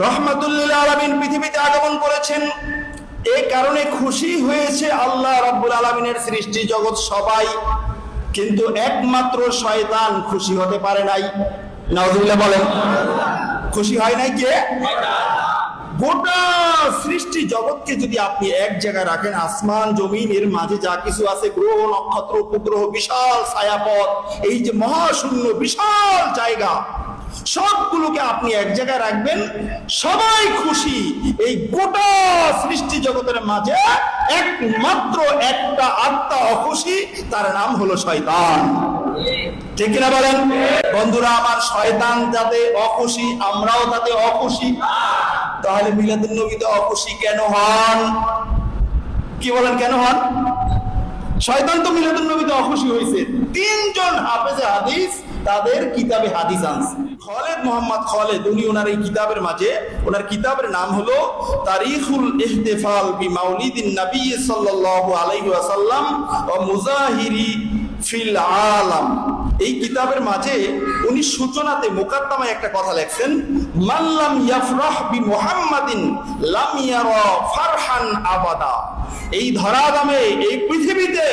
রহমাতুল্লিল আলমিন পৃথিবীতে আগমন করেছেন। এই কারণে খুশি হয়েছে আল্লাহ রাব্বুল আলমিনের সৃষ্টি জগৎ সবাই। কিন্তু একমাত্র শয়তান খুশি হতে পারে নাই। নজরুল্লাহ বলেন। খুশি হয় নাই কে? গোটা সৃষ্টি জগৎকে যদি আপনি এক জায়গায় রাখেন, আসমান জমিন এর মাঝে যা কিছু আছে, গ্রহ, নক্ষত্র, উপগ্রহ, বিশাল ছায়াপথ, এই যে মহাশূন্য, বিশাল জায়গা সবগুলোকে আপনি এক জায়গায় রাখবেন। সবাই খুশি। এই গোটা সৃষ্টি জগতের মাঝে একমাত্র একটা আত্মা অখুশি, তার নাম হলো শয়তান। ঠিক কিনা বলেন? বন্ধুরা, আমার শয়তান যাতে অখুশি, আমরাও তাতে অখুশি। তাহলে মিলাদুল নবীতে অখুশি কেন হন? কি বলেন, কেন হন? শয়তান তো মিলাদুল নবীতে অখুশি হয়েছে। তিনজন হাফেজে হাদিস তাদের কিতাবে হাদিস আনছে খালেদ মোহাম্মদ খালেদ, উনি ওনার এই কিতাবের মাঝে, ওনার কিতাবের নাম হলো তারিখুল ইহতেফাল বি মাউলিদিন নবী সাল্লাল্লাহু আলাইহি ওয়াসাল্লাম ও মুজাহিরি ফিল আলাম। এই কিতাবের মাঝে উনি সূচনাতে মুকাদ্দমায় একটা কথা লেখছেন মাল্লাম ইয়াফরাহ বি মুহাম্মাদিন লাম ইয়ারা ফারহান আবাদা। এই ধরাধামে এই পৃথিবীতে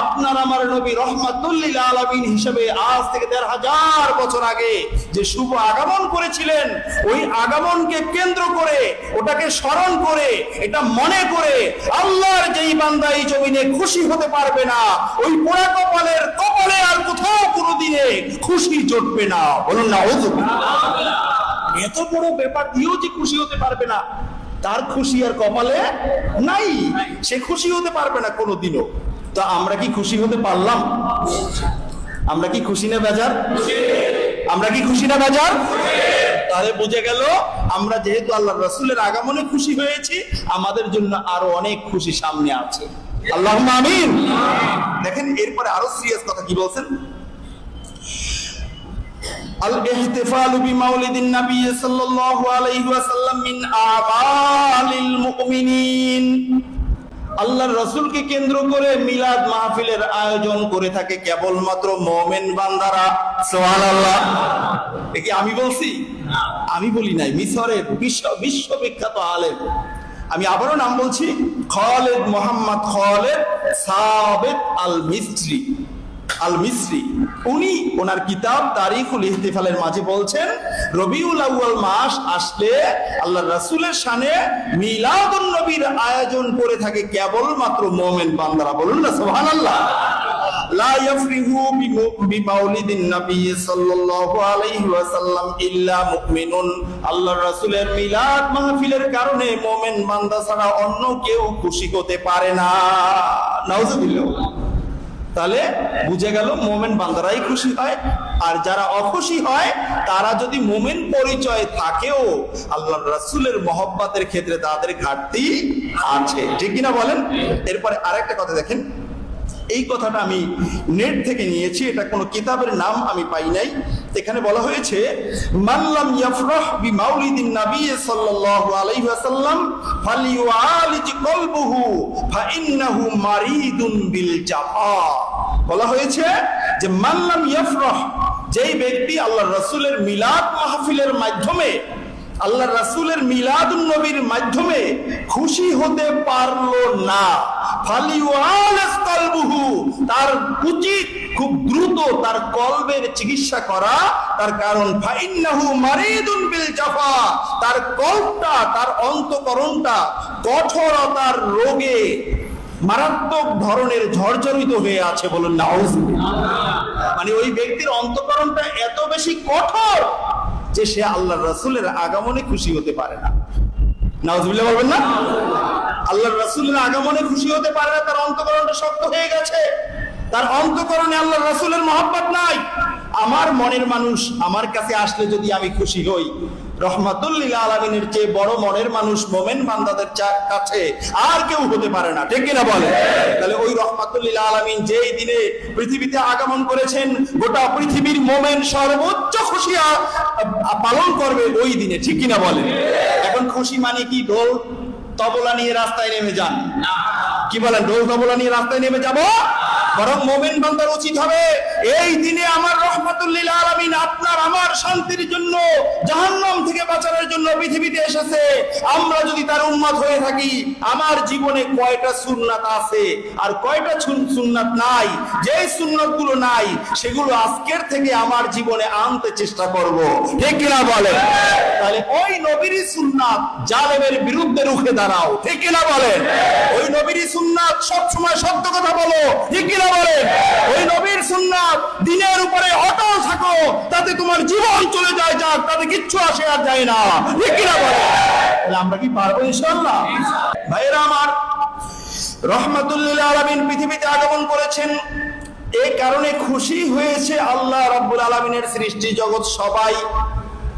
আপনার আমার নবী রহমাতুল্লিল আলামিন হিসেবে আজ থেকে দেড় হাজার বছর আগে যে শুভ আগমন করেছিলেন, ওই আগমনকে কেন্দ্র করে, ওটাকে স্মরণ করে, এটা মনে করে আল্লাহর যেই বান্দা এই জমিনে খুশি হতে পারবে না, ওই পোড়া কপালের কপালে আর কোথাও কোনো দিনে খুশি জটবে না। বলুন না এত বড় ব্যাপার দিয়েও যে খুশি হতে পারবে না, তার খুশি আর কপালে নাই। সে খুশি হতে পারবে না কোনোদিনও। তো আমরা কি খুশি হতে পারলাম? আমরা কি খুশি না বেজার? আমরা কি খুশি না বেজার? তাহলে বুঝে গেল, আমরা যেহেতু আল্লাহ রসুলের আগামনে খুশি হয়েছি, আমাদের জন্য আরও অনেক খুশি সামনে আছে। আল্লাহ আমিন। দেখেন, এরপরে আরও সিরিয়াস কথা কি বলছেন? রসুলকে কেন্দ্র করে মিলাদ মাহফিলের আয়োজন করে থাকে কেবলমাত্র মোমেন বান্দারা। সোহান আল্লাহ আমি বলছি? আমি বলি নাই, মিশরের বিশ্ব বিশ্ববিখ্যাত আলেম। আমি আবারও নাম বলছি খালেদ মোহাম্মদ খালেদ সাবেদ আল মিস্ত্রি আল মিসরি উনি ওনার কিতাব তারিখুল ইহতিফালের মাঝে বলছেন, রবিউল আউয়াল মাস আসলে আল্লাহ রাসূলের শানে মিলাদুন নবীর আয়োজন করে থাকে কেবলমাত্র মুমিন বান্দারা। বলুন না, সুবহানাল্লাহ। লা ইয়াফরিহু নবী সাল্লাল্লাহু আলাইহি ওয়াসাল্লাম ইল্লা মুমিনুন। আল্লাহর রাসূলের মিলাদ মাহফিলের কারণে মুমিন বান্দা ছাড়া অন্য কেউ খুশি হতে পারে না। নাউজুবিল্লাহ। তাহলে বুঝে গেল মোমেন বান্দারাই খুশি হয়। আর যারা অখুশি হয়, তারা যদি মোমেন পরিচয় থাকেও, আল্লাহ রাসুলের মহব্বাতের ক্ষেত্রে তাদের ঘাটতি আছে। ঠিক কিনা বলেন? এরপরে আরেকটা কথা দেখেন। এই কথাটা আমি নেট থেকে নিয়েছি, এটা কোনো কিতাবের নাম আমি পাই নাই। এখানে বলা হয়েছে মাল্লাম ইয়াফরাহ বি মাউলিদিন নবী সাল্লাল্লাহু আলাইহি ওয়াসাল্লাম ফালিউআলিজ কলবুহু ফাইন্নাহু মারিদুন বিল জাফা। বলা হয়েছে যে মাল্লাম ইয়াফরাহ, যেই ব্যক্তি আল্লাহর রাসূলের মিলাদ মাহফিলের মাধ্যমে আল্লাহ রাসূলের মিলাদুন নবীর মাধ্যমে খুশি হতে পারল না তার উচিত খুব দ্রুত তার কলবের চিকিৎসা করা, তার কারণ জাফা, তার কল্পটা তার অন্তকরণটা কঠোরতার রোগে মারাত্মক ধরনের ঝরঝরিত হয়ে আছে বলুন না মানে ওই ব্যক্তির অন্তকরণটা এত বেশি কঠোর যে সে আল্লাহ রসুলের আগমনে খুশি হতে পারে না। নাউজুবিল্লাহ বলবেন না? আল্লাহ রসুলের আগমনে খুশি হতে পারে না, তার অন্তকরণটা শক্ত হয়ে গেছে। তার অন্তকরণে আল্লাহ রসুলের মহব্বত নাই। আমার মনের মানুষ আমার কাছে আসলে যদি আমি খুশি হই, রহমাতুল্লিল চেয়ে বড় মনের মানুষ মোমেন বান্দাদের কাছে আর কেউ হতে পারে না। ঠিক কিনা বলে তাহলে ওই রহমাতুল্লিল আলমিন যেই দিনে পৃথিবীতে আগমন করেছেন, গোটা পৃথিবীর মোমেন সর্বোচ্চ খুশি পালন করবে ওই দিনে। ঠিক কিনা বলে এখন খুশি মানে কি? ঢোল তবলা নিয়ে রাস্তায় নেমে যান। কি বলেন ডোল তবলা নিয়ে রাস্তায় নেমে যাব? বরং মোমেন বান্দার উচিত হবে, এই দিনে আমার রহমতুল্লিল আলামিন আপনার আমার শান্তির জন্য, জাহান্নাম থেকে বাঁচানোর জন্য পৃথিবীতে এসেছে। আমরা যদি তার উন্মাদ হয়ে থাকি, আমার জীবনে কয়টা সুন্নাত আছে? আর কয়টা সুন্নাত নাই? যে সুন্নাতগুলো নাই, সেগুলো আজকের থেকে আমার জীবনে আনতে চেষ্টা করব। ঠিক কিনা বলে তাহলে ওই নবীরই সুন্নাত, জালেমের বিরুদ্ধে রুখে দাঁড়াও। ঠিক কিনা বলেন? ওই নবীরই সুন্নাত সব সময় সত্য কথা বলো। বলেন? ওই নবীর সুন্নাত দিনের উপরে অটল থাকো, তাতে তোমার জীবন চলে যায় যাক, তাতে কিচ্ছু আসে আর যায় না। আমরা কি পারব ইনশাআল্লাহ? ভাইরা আমার আলামিন পৃথিবীতে আগমন করেছেন। এই কারণে খুশি হয়েছে আল্লাহ রাব্বুল আলামিনের সৃষ্টি জগৎ সবাই,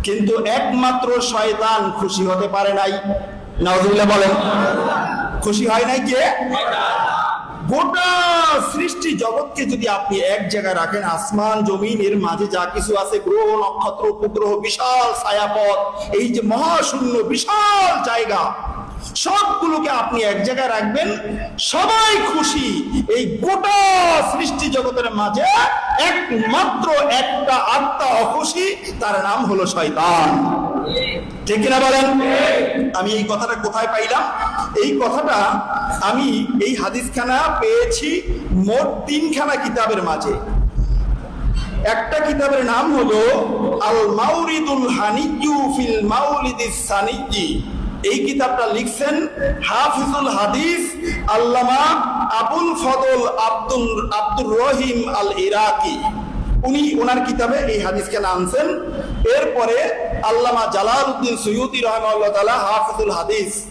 কিন্তু একমাত্র শয়তান খুশি হতে পারে নাই। নাউজুবিল্লাহ বলেন। খুশি হয় নাই কে? গোটা সৃষ্টি জগৎকে যদি আপনি এক জায়গায় রাখেন, আসমান জমিন এর মাঝে যা কিছু আছে, গ্রহ, নক্ষত্র, উপগ্রহ, বিশাল ছায়াপথ, এই যে মহাশূন্য, বিশাল জায়গা, সবগুলোকে আপনি এক জায়গায় রাখবেন, সবাই খুশি। এই গোটা সৃষ্টি জগতের মাঝে একমাত্র একটা আত্মা অখুশি, তার নাম হলো শয়তান। ঠিক কিনা বলেন? আমি এই কথাটা কোথায় পাইলাম? এই কথাটা আমি এই হাদিসখানা পেয়েছি মোট তিনখানা কিতাবের মাঝে। একটা কিতাবের নাম হলো আল মাউরিদুল হানিজু ফিল মাউলিদিস সানিজি এই কিতাবটা লিখছেন হাফিজুল হাদিস আল্লামা আবুল ফদল আব্দুল, আব্দুর রহিম আল ইরাকি উনি ওনার কিতাবে এই হাদিসকে আনছেন এরপরে আল্লামা জালালউদ্দিন সৈয়দি রহমাল্লাহ হাফিজুল হাদিস।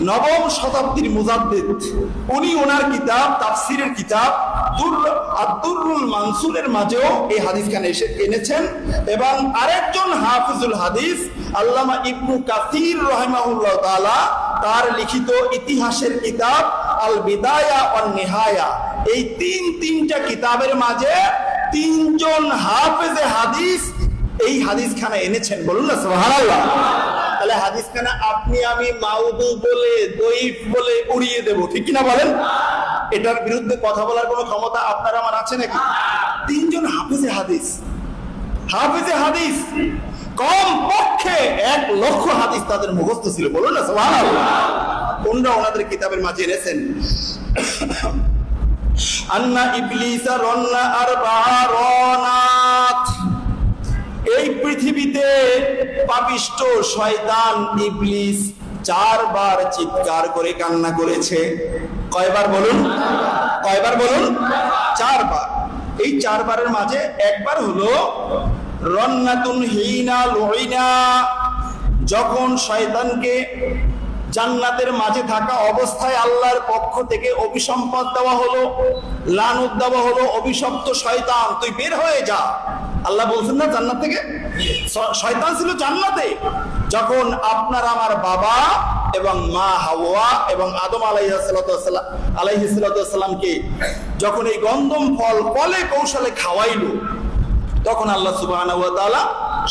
নবম শতাব্দীর মুজাদ্দিদ। উনি ওনার কিতাব, তাফসিরের কিতাব, দুর- আদ-দুররুল মানসুরের মাঝেও এই এসে এনেছেন এবং আরেকজন হাফিজুল হাদিস, আল্লামা ইবনু কাসির রহিমাহুল্লাহ তাআলা, তার লিখিত ইতিহাসের কিতাব আল বিদায়া ওয়ান নিহায়া এই তিন তিনটা কিতাবের মাঝে তিনজন হাফেজে হাদিস এই হাদিস খানা এনেছেন, বলুন না, সুবহানাল্লাহ। তাহলে হাদিস খানা আপনি আমি মাউদু বলে দইফ বলে উড়িয়ে দেব, ঠিক কিনা বলেন? এটার বিরুদ্ধে কথা বলার কোনো ক্ষমতা আপনার, আমার আছে নাকি? তিনজন হাফিজে হাদিস। হাফিজে হাদিস কম পক্ষে এক লক্ষ হাদিস তাদের মুখস্থ ছিল, বলুন না, সুবহানাল্লাহ। কোনটা ওনাদের কিতাবের মাঝে এনেছেন? আন্না ইবলিসা রন্না আর বারনাত এই পৃথিবীতে পাপিষ্ট শয়তান ইবলিস চারবার চিৎকার করে কান্না করেছে। কয়বার বলুন? কয়বার বলুন? চারবার। এই চারবারের মাঝে একবার হলো, রন্নাতুন হিনা লইনা, যখন শয়তানকে জান্নাতের মাঝে থাকা অবস্থায় আল্লাহর পক্ষ থেকে অভিসম্পদ দেওয়া হলো, লানত দেওয়া হলো, অভিশপ্ত শয়তান, তুই বের হয়ে যা। আল্লাহ বলছেন না, জান্নাত থেকে? শয়তান ছিল জান্নাতে। যখন আপনার আমার বাবা এবং মা হাওয়া এবং আদম আলাইহাসাল্লাম আলাইহিসসালামকে যখন এই গন্ধম ফল কলে কৌশলে খাওয়াইল, তখন আল্লাহ তাআলা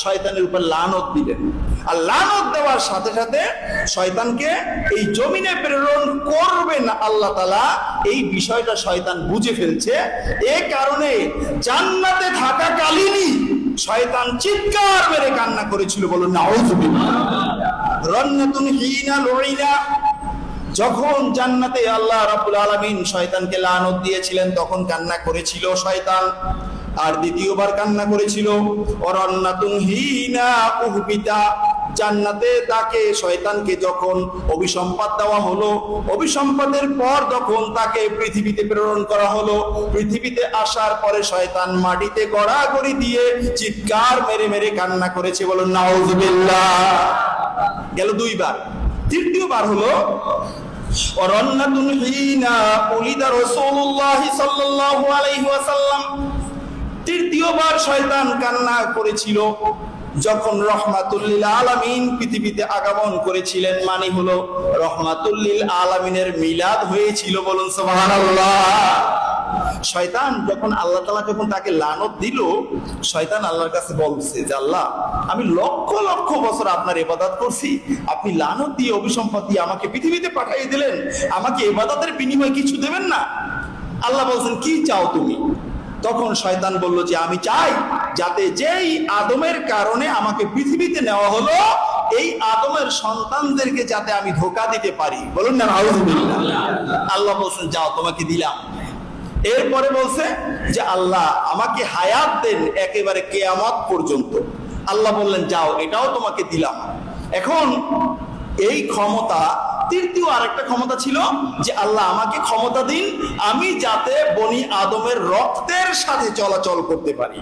শয়তানের উপর লানত দিলেন। আর লানত দেওয়ার সাথে সাথে শয়তানকে এই জমিনে প্রেরণ করবেন আল্লাহ তাআলা, এই বিষয়টা শয়তান বুঝে ফেলছে। এ কারণে জান্নাতে থাকাকালীনই শয়তান চিৎকার মেরে কান্না করেছিল বলুন রন্নাতুন হিনা লইনা যখন জান্নাতে আল্লাহ রাব্বুল আলামিন শয়তানকে লানত দিয়েছিলেন, তখন কান্না করেছিল শয়তান। আর দ্বিতীয়বার কান্না করেছিল অরন্নাতুন হিনা উহবিতা। জান্নাতে তাকে শয়তানকে যখন অভিসম্পাদ দেওয়া হলো অভিসম্পাদের পর যখন তাকে পৃথিবীতে প্রেরণ করা হলো, পৃথিবীতে আসার পরে শয়তান মাটিতে গড়াগড়ি দিয়ে চিৎকার মেরে মেরে কান্না করেছে বলুন নাউজুবিল্লাহ। গেল দুইবার। তৃতীয়বার হলো, অরণ্যাতুন হিনা উলিদা রাসূলুল্লাহ সাল্লাল্লাহু আলাইহি ওয়াসাল্লাম। তৃতীয়বার শয়তান কান্না করেছিল যখন রহমাতুল্লিল আলামিন পৃথিবীতে আগমন করেছিলেন মানে হলো রহমাতুল্লিল আলামিনের মিলাদ হয়েছিল বলুন সুবহানাল্লাহ। শয়তান যখন আল্লাহ তালা যখন তাকে লানত দিল, শয়তান আল্লাহর কাছে বলছে যে, আল্লাহ, আমি লক্ষ লক্ষ বছর আপনার এবাদত করছি। আপনি লানত দিয়ে অভিসম্পদ আমাকে পৃথিবীতে পাঠিয়ে দিলেন। আমাকে এবাদতের বিনিময়ে কিছু দেবেন না। আল্লাহ বলছেন, কি চাও তুমি? তখন শয়তান বলল যে, আমি চাই যাতে যেই আদমের কারণে আমাকে পৃথিবীতে নেওয়া হলো, এই আদমের সন্তানদেরকে যাতে আমি ধোকা দিতে পারি। বলুন না। আল্লাহ বলছেন, যাও, তোমাকে দিলাম। এরপরে বলছে যে, আল্লাহ, আমাকে হায়াত দেন একেবারে কেয়ামত পর্যন্ত। আল্লাহ বললেন, যাও, এটাও তোমাকে দিলাম। এখন এই ক্ষমতা তৃতীয় আরেকটা ক্ষমতা ছিল যে আল্লাহ আমাকে ক্ষমতা দিন, আমি যাতে বনি আদমের রক্তের সাথে চলাচল করতে পারি।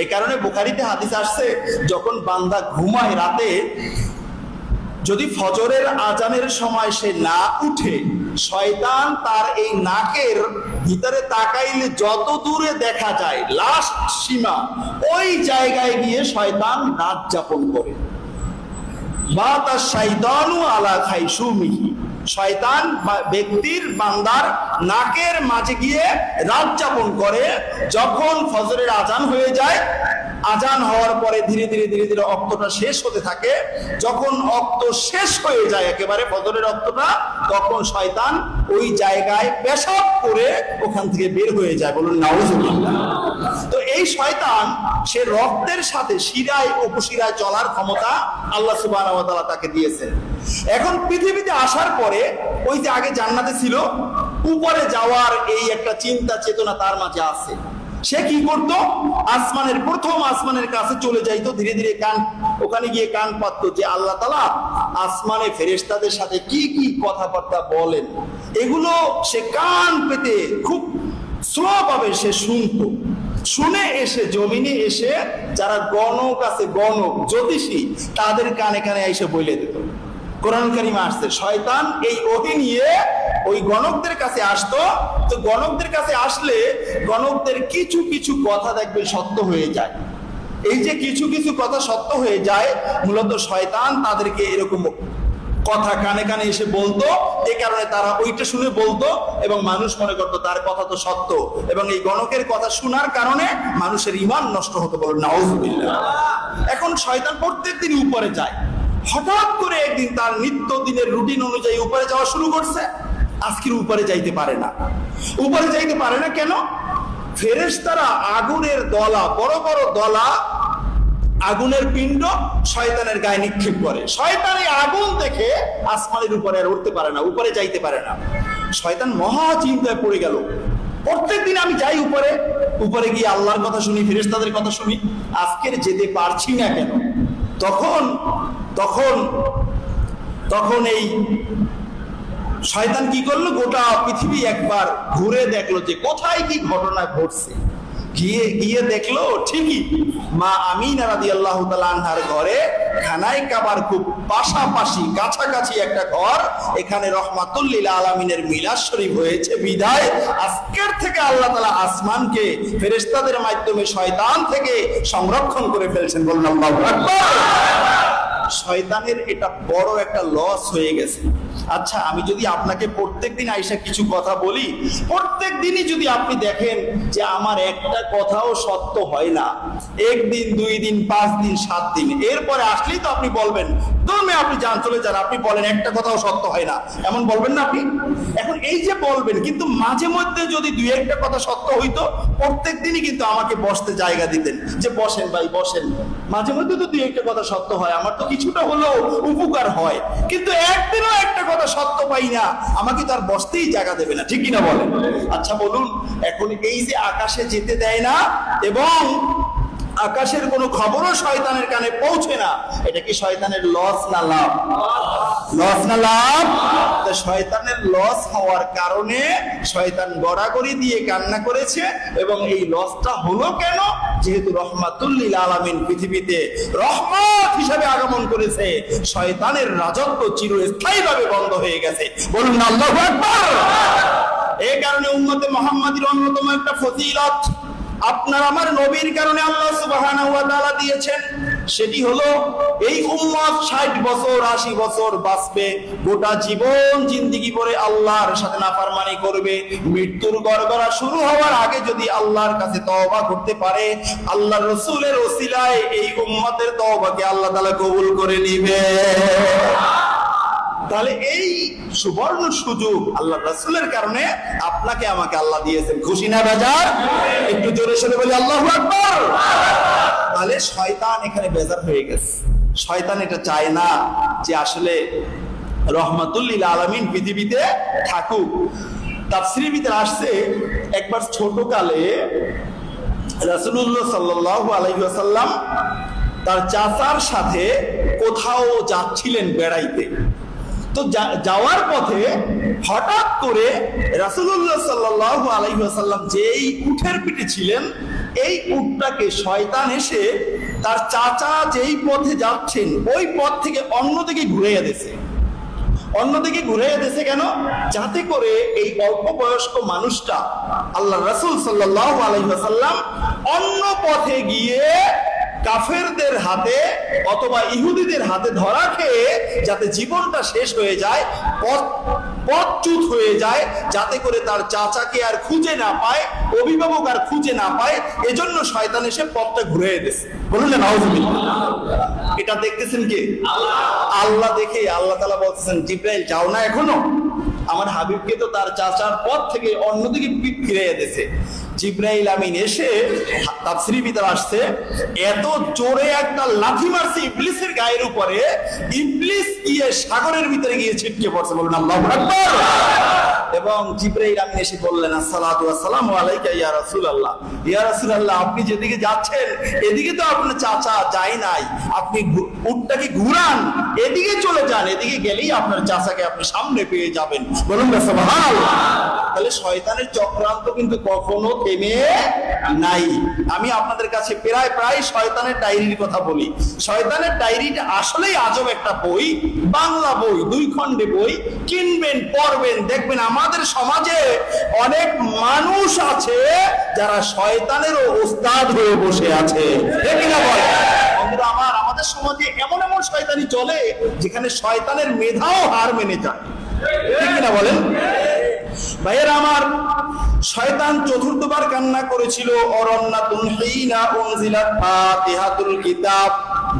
এই কারণে বুখারিতে হাদিস আসছে, যখন বান্দা ঘুমায় রাতে, যদি ফজরের আজানের সময় সে না উঠে, শয়তান তার এই নাকের ভিতরে তাকাইলে যত দূরে দেখা যায় লাস্ট সীমা, ওই জায়গায় গিয়ে শয়তান রাত যাপন করে। বা তার শয়তানু আলা খাইসুমিহি। শয়তান ব্যক্তির বান্দার নাকের মাঝে গিয়ে রাত যাপন করে, যখন ফজরের আজান হয়ে যায় আজান হওয়ার পরে ধীরে ধীরে ধীরে ধীরে অক্তটা শেষ হতে থাকে। যখন অক্ত শেষ হয়ে যায় একেবারে, ফজরের অক্তটা, তখন শয়তান ওই জায়গায় পেশাব করে ওখান থেকে বের হয়ে যায়। বলুন, নাউজুবিল্লাহ। তো এই শয়তান, সে রক্তের সাথে শিরায়, উপশিরায় চলার ক্ষমতা আল্লাহ ওয়া তাকে দিয়েছেন। এখন পৃথিবীতে আসার পরে, ওই যে আগে জান্নাতে ছিল, উপরে যাওয়ার এই একটা চিন্তা চেতনা তার মাঝে আছে। সে কি করত? আসমানের প্রথম আসমানের কাছে চলে যাইতো, ধীরে ধীরে কান, ওখানে গিয়ে কান পাততো যে আল্লাহ তালা আসমানে ফেরেশতাদের সাথে কি কি কথাবার্তা বলেন। এগুলো সে কান পেতে খুব স্লো সে শুনতো। শুনে এসে, জমিনে এসে যারা গণক আছে, গণক, জ্যোতিষী, তাদের কানে কানে এসে বলে দিত। কোরআন কারিমা আসছে। শয়তান এই ওহি নিয়ে ওই গণকদের কাছে আসতো। তো গণকদের কাছে আসলে গণকদের কিছু কিছু কথা দেখবে সত্য হয়ে যায়। এই যে কিছু কিছু কথা সত্য হয়ে যায়, মূলত শয়তান তাদেরকে এরকম কথা কানে কানে এসে বলতো। এই কারণে তারা ওইটা শুনে বলতো এবং মানুষ মনে করতো, তার কথা তো সত্য। এবং এই গণকের কথা শোনার কারণে মানুষের ইমান নষ্ট হতো বলো নাউজুবিল্লাহ। এখন শয়তান প্রত্যেক দিন উপরে যায়। হঠাৎ করে একদিন তার নিত্য দিনের রুটিন অনুযায়ী উপরে যাওয়া শুরু করছে। আজকের উপরে যাইতে পারে না। উপরে যাইতে পারে না কেন? ফেরেশতারা আগুনের দলা, বড় বড় দলা, আগুনের পিণ্ড শয়তানের গায়ে নিক্ষেপ করে। শয়তান এই আগুন দেখে আসমানের উপরে আর উঠতে পারে না, উপরে যাইতে পারে না। শয়তান মহা চিন্তায় পড়ে গেল। প্রত্যেক দিন আমি যাই উপরে। উপরে গিয়ে আল্লাহর কথা শুনি, ফেরেশতাদের কথা শুনি। আজকের যেতে পারছি না কেন? তখন তখন তখন এই শয়তান কি করল? গোটা পৃথিবী একবার ঘুরে দেখল যে কোথায় কি ঘটনা ঘটছে। গিয়ে গিয়ে দেখল, ঠিকই, মা আমিনা রাদিয়াল্লাহু তাআলা আনহার ঘরে খানায় কাবার খুব পাশাপাশি, কাছাকাছি একটা ঘর, এখানে রহমাতুল্লিল আলামিনের মিলাদ শরীফ হয়েছে। বিদায়, আজকের থেকে আল্লাহ তালা আসমানকে ফেরেস্তাদের মাধ্যমে শয়তান থেকে সংরক্ষণ করে ফেলছেন বললাম আল্লাহু আকবার। শয়তানের এটা বড় একটা লস হয়ে গেছে। আচ্ছা আমি যদি আপনাকে প্রত্যেক দিন আইসা কিছু কথা বলি প্রত্যেক দিনই যদি আপনি দেখেন যে আমার একটা কথাও সত্য হয় না, একদিন, দুই দিন, পাঁচ দিন, সাত দিন, এরপরে আসলেই তো আপনি বলবেন ধর্মে আপনি যান, চলে যান, আপনি বলেন একটা কথাও সত্য হয় না। এমন বলবেন না আপনি? এখন এই যে বলবেন, কিন্তু মাঝে মধ্যে যদি দুই একটা কথা সত্য হইতো প্রত্যেক দিনই কিন্তু আমাকে বসতে জায়গা দিতেন, যে বসেন ভাই, বসেন। মাঝে মধ্যে তো দুই একটা কথা সত্য হয়, আমার তো কিছুটা হলেও উপকার হয়। কিন্তু একদিনও একটা কথা সত্য পাই না, আমাকে তার বসতেই জায়গা দেবে না, ঠিক কিনা বলেন? আচ্ছা বলুন, এখন এই যে আকাশে যেতে দেয় না, এবং আকাশের কোনো খবরও শয়তানের কানে পৌঁছে না। এটা কি শয়তানের লস না লাভ? লস না লাভ? শয়তানের লস হওয়ার কারণে শয়তান গড়াগড়ি দিয়ে কান্না করেছে এবং এই লসটা হলো কেন? যেহেতু রহমাতুল্লিল আলামিন পৃথিবীতে রহমত হিসাবে আগমন করেছে, শয়তানের রাজত্ব চিরস্থায়ীভাবে বন্ধ হয়ে গেছে। বলুন আল্লাহু এই কারণে উম্মতে মোহাম্মদের অন্যতম একটা ফজিলত। আপনার আমার নবীর কারণে আল্লাহ সুবহানাহু দিয়েছেন, সেটি হলো এই উম্মত ষাট বছর, আশি বছর বাঁচবে, গোটা জীবন জিন্দিগি পরে আল্লাহর সাথে নাফারমানি করবে। মৃত্যুর গড়গড়া শুরু হওয়ার আগে যদি আল্লাহর কাছে তওবা করতে পারে আল্লাহ রসুলের ওসিলায় এই উম্মতের তওবাকে আল্লাহ তাআলা কবুল করে নিবে। তাহলে এই সুবর্ণ সুযোগ আল্লাহ রাসূলের কারণে আপনাকে আমাকে আল্লাহ দিয়েছেন। খুশি না বাজার? একটু জোরে সরে বলি, আল্লাহ তাহলে শয়তান এখানে বেজার হয়ে গেছে। শয়তান এটা চায় না যে আসলে রহমাতুল্লিল আলামিন পৃথিবীতে থাকুক। তাফসিরের ভিতরে আসছে একবার ছোট কালে রাসূলুল্লাহ সাল্লাল্লাহু আলাইহি তার চাচার সাথে কোথাও যাচ্ছিলেন বেড়াইতে। তো যাওয়ার পথে হঠাৎ করে রাসূলুল্লাহ সাল্লাল্লাহু আলাইহি ওয়াসাল্লাম যেই উঠের পিঠে ছিলেন, এই উটটাকে শয়তান এসে তার চাচা যেই পথে যাচ্ছেন, ওই পথ থেকে অন্যদিকে ঘুরে দিয়েছে। অন্যদিকে ঘুরে দিয়েছে কেন? যাতে করে এই অল্প বয়স্ক মানুষটা আল্লাহ রাসূল সাল্লাল্লাহু আলাইহি ওয়াসাল্লাম অন্য পথে গিয়ে কাফেরদের হাতে অথবা ইহুদিদের হাতে ধরা খেয়ে যাতে জীবনটা শেষ হয়ে যায়, পথ, পথচ্যুত হয়ে যায়, যাতে করে তার চাচাকে আর খুঁজে না পায়, অভিভাবক আর খুঁজে না পায়, এজন্য শয়তান এসে পথটা ঘুরে দিয়েছে বলুন না। এটা দেখতেছেন কি? আল্লাহ দেখে আল্লাহ তালা বলতেছেন, জিব্রাইল, যাও না এখনও। আমার হাবিবকে তো তার চাচার পথ থেকে অন্যদিকে ফিরে দিয়েছে। জিব্রাইল আমিন এসে আসছে, এত জোরে একটা মারছে ইবলিসের গায়ের উপরে, ইবলিস গিয়ে সাগরের ভিতরে গিয়ে ছিটকে পড়ছে, বলুন আল্লাহু আকবার। এবং জিব্রাইল আমিন এসে বললেন, আসসালাতু আলাইকা ইয়া রাসূলুল্লাহ। ইয়া রাসূলুল্লাহ, আপনি যেদিকে যাচ্ছেন, এদিকে তো আপনার চাচা যায় নাই। আপনি উটটাকে ঘুরান, এদিকে চলে যান, এদিকে গেলেই আপনার চাচাকে আপনি সামনে পেয়ে যাবেন। বলুন সুবহানাল্লাহ। তাহলে শয়তানের চক্রান্ত কিন্তু কখনো থেমে নাই। আমি আপনাদের কাছে প্রায় প্রায় শয়তানের ডায়েরির কথা বলি। শয়তানের ডায়েরিটা আসলেই আজব একটা বই, বাংলা বই, দুই খণ্ডে বই। কিনবেন, পড়বেন, দেখবেন আমাদের সমাজে অনেক মানুষ আছে যারা শয়তানেরও ওস্তাদ হয়ে বসে আছে। আমার, আমাদের সমাজে এমন এমন শয়তানি চলে যেখানে শয়তানের মেধাও হার মেনে যায়। ঠিক না বলেন? ভাইয়েরা আমার, শয়তান চতুর্থবার কান্না করেছিল, অরণ্যাতুন হিনা উনজিলাত ফাতিহাতুল কিতাব।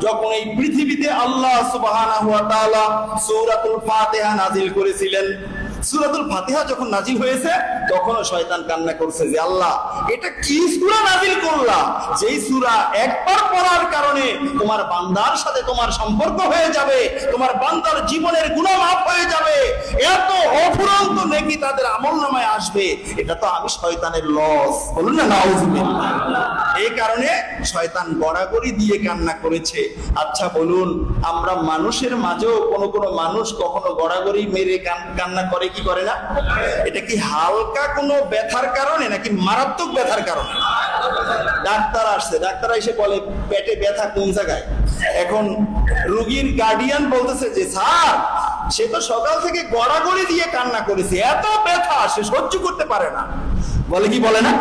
যখন এই পৃথিবীতে আল্লাহ সুবহানাহু ওয়া তাআলা সূরাতুল ফাতিহা নাযিল করেছিলেন সূরাতুল ফাতিহা যখন নাজিল হয়েছে, তখনও শয়তান কান্না করছে যে, আল্লাহ, এটা কি সূরা নাজিল করলা? যেই সুরা একবার পড়ার কারণে তোমার বান্দার সাথে তোমার সম্পর্ক হয়ে যাবে, তোমার বান্দার জীবনের মাফ হয়ে যাবে। এত অফুরন্ত নেকি তাদের আমল নামায় আসবে। এটা তো আমি শয়তানের লস বলুন না, নাউজুবিল্লাহ। এই কারণে শয়তান গড়াগড়ি দিয়ে কান্না করেছে। আচ্ছা বলুন, আমরা মানুষের মাঝেও কোনো কোনো মানুষ কখনো গড়াগড়ি মেরে কান- কান্না করে কি করে না? এটা কি হালকা কোনো ব্যথার কারণে নাকি মারাত্মক ব্যথার কারণে? ডাক্তার আসছে, ডাক্তার এসে বলে, পেটে ব্যথা কোন জায়গায়? এখন রুগীর গার্ডিয়ান বলতেছে যে, স্যার, সে তো সকাল থেকে গড়াগড়ি দিয়ে কান্না করেছে, এত ব্যথা, সে সহ্য করতে পারে না। বলে কি বলে না?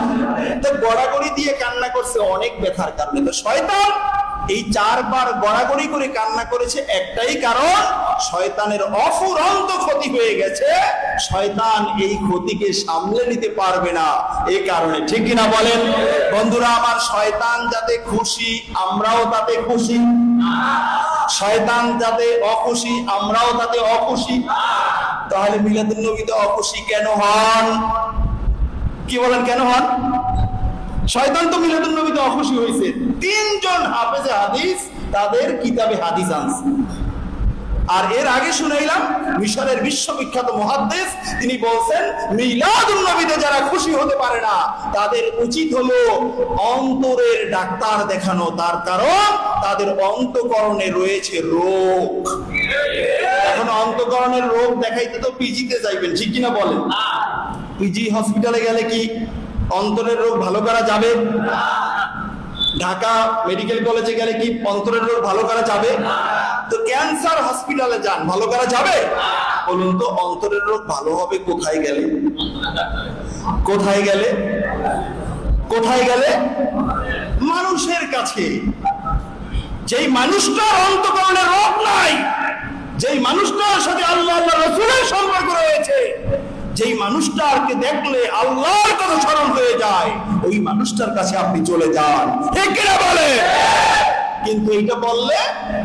তো গড়াগড়ি দিয়ে কান্না করছে অনেক ব্যথার কারণে। তো শয়তান এই চারবার গড়াগড়ি করে কান্না করেছে, একটাই কারণ শয়তানের অফুরন্ত ক্ষতি হয়ে গেছে। শয়তান এই ক্ষতিকে সামলে নিতে পারবে না। এই কারণে, ঠিক কিনা বলেন? বন্ধুরা, আমার শয়তান যাতে খুশি, আমরাও তাতে খুশি। শয়তান যাতে অখুশি, আমরাও তাতে অখুশি। তাহলে মিলাদুল নবীতে অখুশি কেন হন? কি বলেন, কেন হন? শয়তান তো মিলাদুল নবীতে অখুশি হয়েছে। তিনজন হাফেজে হাদিস তাদের কিতাবে হাদিস আনছে। আর এর আগে শুনাইলাম, মিশরের বিশ্ববিখ্যাত মহাদ্দেশ তিনি বলছেন মিলাদুল নবীতে যারা খুশি হতে পারে না, তাদের উচিত হলো অন্তরের ডাক্তার দেখানো। তার কারণ, তাদের অন্তকরণে রয়েছে রোগ। এখন অন্তকরণের রোগ দেখাইতে তো পিজিতে যাইবেন, ঠিক কিনা বলেন? পিজি হসপিটালে গেলে কি অন্তরের রোগ ভালো করা যাবে? ঢাকা মেডিকেল কলেজে গেলে কি অন্তরের রোগ ভালো করা যাবে? তো ক্যান্সার হসপিটালে যান, ভালো করা যাবে? বলুন তো, অন্তরের রোগ ভালো হবে কোথায় গেলে? কোথায় গেলে? কোথায় গেলে? মানুষের কাছে। যেই মানুষটার অন্তকরণে রোগ নাই, যেই মানুষটার সাথে আল্লাহ রসুলের সম্পর্ক রয়েছে যেই মানুষটাকে দেখলে আল্লাহর কথা স্মরণ হয়ে যায়, ওই মানুষটার কাছে আপনি চলে যান। বলে? কিন্তু এইটা বললে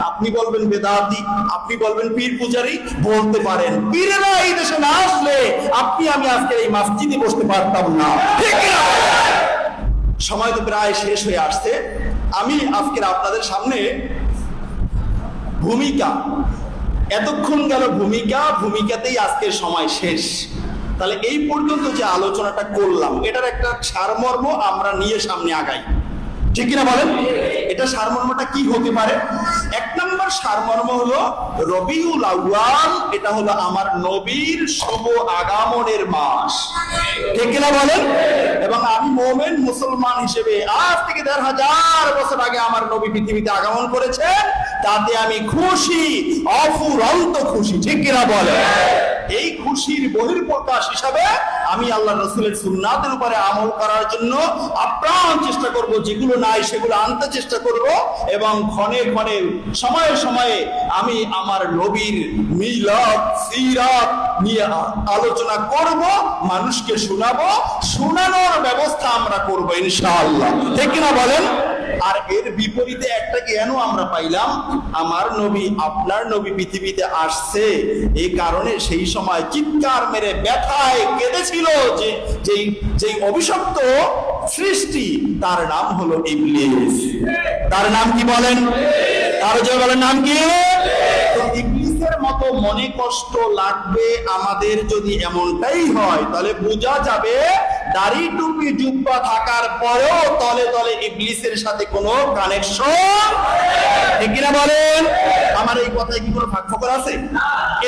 আপনি বলবেন বেদাতি, আপনি বলবেন পীর পূজারি, বলতে পারেন। পীরেরা এই দেশে না আসলে আপনি, আমি আজকে এই মসজিদে বসতে পারতাম না। সময় তো প্রায় শেষ হয়ে আসছে। আমি আজকের আপনাদের সামনে ভূমিকা, এতক্ষণ গেল ভূমিকা, ভূমিকাতেই আজকের সময় শেষ। তাহলে এই পর্যন্ত যে আলোচনাটা করলাম, এটার একটা সারমর্ম আমরা নিয়ে সামনে আগাই। ঠিক কিনা বলেন? এটা সারমর্মটা কি হতে পারে? এক নম্বর সারমর্ম হলো, রবিউল আউয়াল, এটা হলো আমার নবীর শুভ আগমনের মাস। ঠিক কিনা বলেন? এবং আমি মোমেন মুসলমান হিসেবে আজ থেকে দেড় হাজার বছর আগে আমার নবী পৃথিবীতে আগমন করেছে তাতে আমি খুশি, অফুরন্ত খুশি। ঠিক কিনা বলে এই খুশির বহির্প্রকাশ হিসাবে আমি আল্লাহ রসুলের সুন্নাতের উপরে আমল করার জন্য আপ্রাণ চেষ্টা করব, যেগুলো নাই সেগুলো আনতে চেষ্টা করব এবং ক্ষণে ক্ষণে, সময়ে সময়ে আমি আমার নবীর মিলাদ, সিরাত নিয়ে আলোচনা করব, মানুষকে শোনাবো, শোনানোর ব্যবস্থা আমরা করব ইনশাআল্লাহ। ঠিক কিনা বলেন? আর এর বিপরীতে একটা জ্ঞান আমরা পাইলাম, আমার নবী আপনার নবী পৃথিবীতে আসছে। এই কারণে সেই সময় চিৎকার মেরে ব্যথায় কেঁদেছিল যে, যেই যেই অভিশপ্ত সৃষ্টি, তার নাম হলো ইবলিস। তার নাম কি বলেন? তার যে বলেন, নাম কি? মতো মনে কষ্ট লাগবে আমাদের যদি এমনটাই হয়, তাহলে বোঝা যাবে দাড়ি টুপি জুব্বা থাকার পরেও তলে তলে ইবলিসের সাথে কোনো কানেকশন ঠিক কিনা বলেন? আমার এই কথায় কি কোনো ফাঁক ফকর আছে?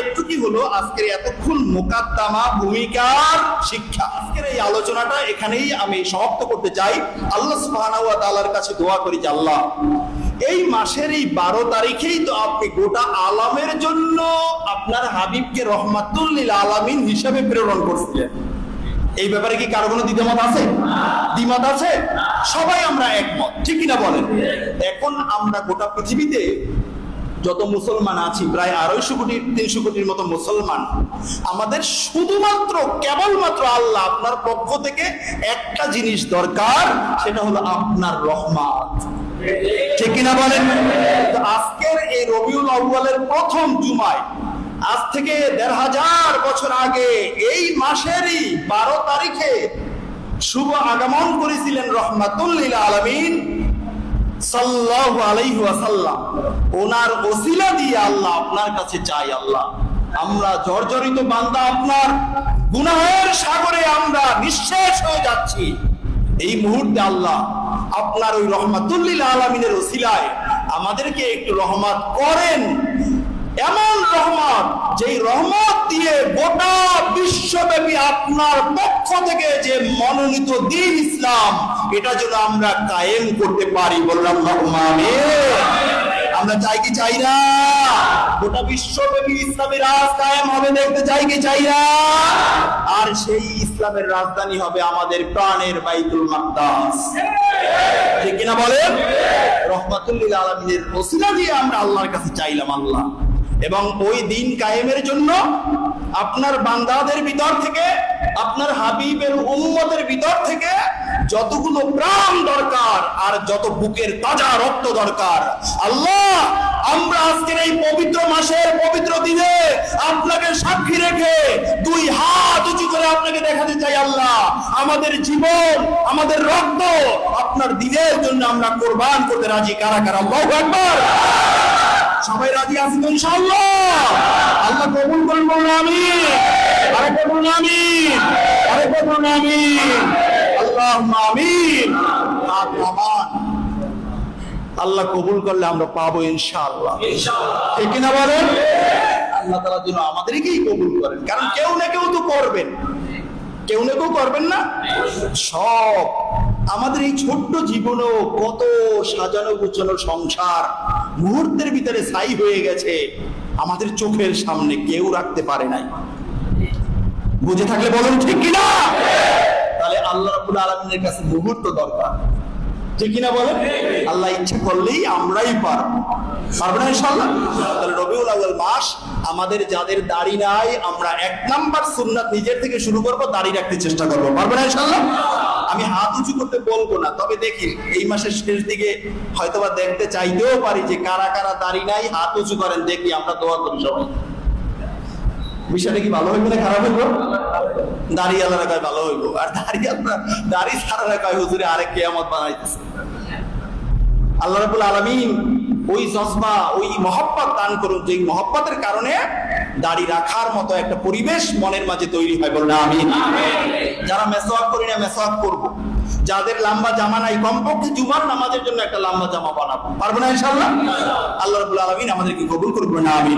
একটু কি হলো? আজকের এতক্ষণ মোকাদ্দামা, ভূমিকার শিক্ষা। আজকের এই আলোচনাটা এখানেই আমি সমাপ্ত করতে চাই। আল্লাহ সুবহানাহু ওয়া তাআলার কাছে দোয়া করি যে আল্লাহ এই মাসের এই বারো তারিখেই তো আপনি গোটা আলামের জন্য আপনার হাবিবকে রহমাতুল্লিল আলামিন হিসাবে প্রেরণ করছিলেন। এই ব্যাপারে কি কারও কোনো দ্বিমত আছে? দ্বিমত আছে? সবাই আমরা একমত, ঠিক কিনা বলেন? এখন আমরা গোটা পৃথিবীতে যত মুসলমান আছি, প্রায় আড়াইশো কোটি, তিনশো কোটির মতো মুসলমান, আমাদের শুধুমাত্র, কেবলমাত্র আল্লাহ আপনার পক্ষ থেকে একটা জিনিস দরকার, সেটা হলো আপনার রহমাত। ঠিক কিনা বলেন? আজকের এই রবিউল আউ্বালের প্রথম জুমায়, আজ থেকে দেড় হাজার বছর আগে এই মাসেরই বারো তারিখে শুভ আগমন করেছিলেন রহমাতুল্লিল আলমিন সাল্লাহু ওনার দিয়ে আল্লাহ আপনার কাছে চাই আল্লাহ। আমরা জর্জরিত বান্দা আপনার সাগরে আমরা হয়ে যাচ্ছি। এই মুহূর্তে আল্লাহ আপনার ওই রহমাতুল্লিল আলমিনের ওসিলায় আমাদেরকে একটু রহমত করেন। এমন রহমত যে রহমত দিয়ে গোটা বিশ্বব্যাপী আপনার পক্ষ থেকে যে মনোনীত দিন ইসলাম, এটা যেন আমরা কায়েম করতে পারি বললাম আমরা চাই কি চাই না? গোটা বিশ্বব্যাপী ইসলামের রাজ কায়েম হবে, দেখতে চাই কি চাই না? আর সেই ইসলামের রাজধানী হবে আমাদের প্রাণের বাইতুল মাকদাস। ঠিক কিনা বলেন রহমাতুল্লিল আলমীর ওসিলা দিয়ে আমরা আল্লাহর কাছে চাইলাম আল্লাহ। এবং ওই দিন কায়েমের জন্য আপনার বান্দাদের ভিতর থেকে, আপনার হাবিবের উম্মতের ভিতর থেকে যতগুলো প্রাণ দরকার আর যত বুকের তাজা রক্ত দরকার। আল্লাহ, আমরা আজকের এই পবিত্র মাসের পবিত্র দিনে আপনাকে সাক্ষী রেখে দুই হাত উঁচু করে আপনাকে দেখাতে চাই আল্লাহ। আমাদের জীবন, আমাদের রক্ত আপনার দিনের জন্য আমরা কোরবান করতে রাজি। কারা কারা? আল্লাহু সবাই রাজি আছি তো ইনশাআল্লাহ? আল্লাহ কবুল করুন বলুন আমি আরে বলুন আমি আরে বলুন আমিন। আল্লাহ কবুল করলে আমরা পাবো ইনশাআল্লাহ। ঠিক কিনা বলেন? আল্লাহ তাআলা যেন আমাদেরকেই কবুল করেন। কারণ কেউ না কেউ তো করবেন। কেউ না কেউ করবেন না। সব আমাদের এই ছোট্ট জীবনেও কত সাজানো গুছানো সংসার। মুহূর্তের ভিতরে ছাই হয়ে গেছে। আমাদের চোখের সামনে কেউ রাখতে পারে নাই। বুঝে থাকলে বলুন, ঠিক কিনা? তাহলে আল্লাহ রাব্বুল আলামিনের কাছে মুহূর্ত দরকার। ঠিক কিনা বলেন? আল্লাহ ইচ্ছা করলেই আমরাই পারব। পারব না ইনশাল্লাহ তাহলে রবিউল আউয়াল মাস, আমাদের যাদের দাড়ি নাই, আমরা এক নাম্বার সুন্নাত নিজের থেকে শুরু করব, দাড়ি রাখতে চেষ্টা করব। পারব না ইনশাল্লাহ আমি হাত উঁচু করতে বলব না, তবে দেখি, এই মাসের শেষ দিকে হয়তোবা দেখতে চাইতেও পারি যে কারা কারা দাড়ি নাই, হাত উঁচু করেন, দেখি আমরা দোয়া করি সবাই। বিষয়টা কি ভালো হইবে না খারাপ হইব? দাড়ি আলাদা কয় ভালো হইব, আর দাড়ি আমরা দাড়ি ছাড়া কয়, হুজুরে আরেক কেয়ামত বানাইতেছে। আল্লাহ রাবুল আলমিন ওই জজবা ওই মহব্বত দান করুন যে মহব্বতের কারণে দাড়ি রাখার মতো একটা পরিবেশ মনের মাঝে তৈরি হয় না আমি যারা মেসওয়াক করি না, মেসওয়াক করব। যাদের লম্বা জামা নাই, কমপক্ষে জুমার নামাজের জন্য একটা লম্বা জামা বানাবো। পারব না ইনশাল্লাহ আল্লাহ রাবুল আলমিন আমাদেরকে কবুল করব না আমি